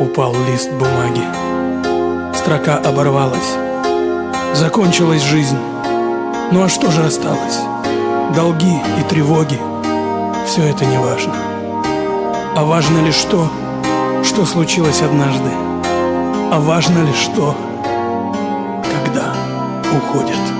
упал лист бумаги. Строка оборвалась. Закончилась жизнь. Ну а что же осталось? Долги и тревоги. Все это не важно. А важно лишь то, что случилось однажды. А важно лишь то, когда уходят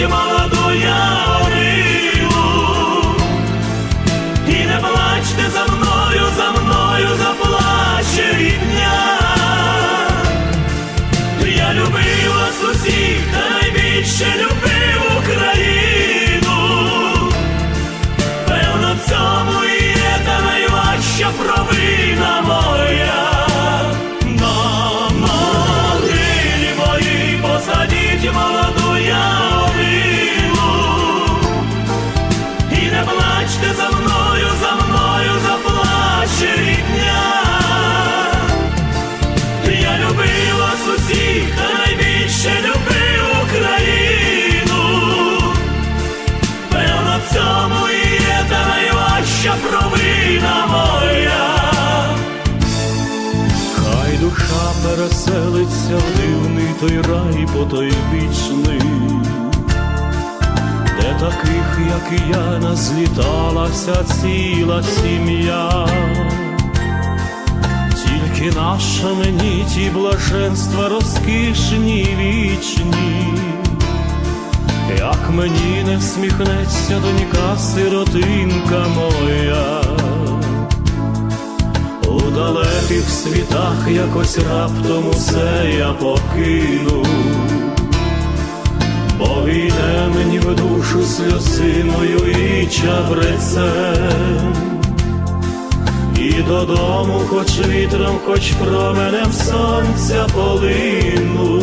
Посадіть молоду ялину і не плачте за мною, за мною душа переселиться в дивний той рай потойбічний, де таких, як і я, назліталася ціла сім'я. Тільки наша мені ті блаженства розкішні вічні, як мені не всміхнеться донька сиротинка моя, далеких світах якось раптом усе я покину, бо війне мені в душу сльозиною і чабрецем. І додому, хоч вітром, хоч променем сонця полину,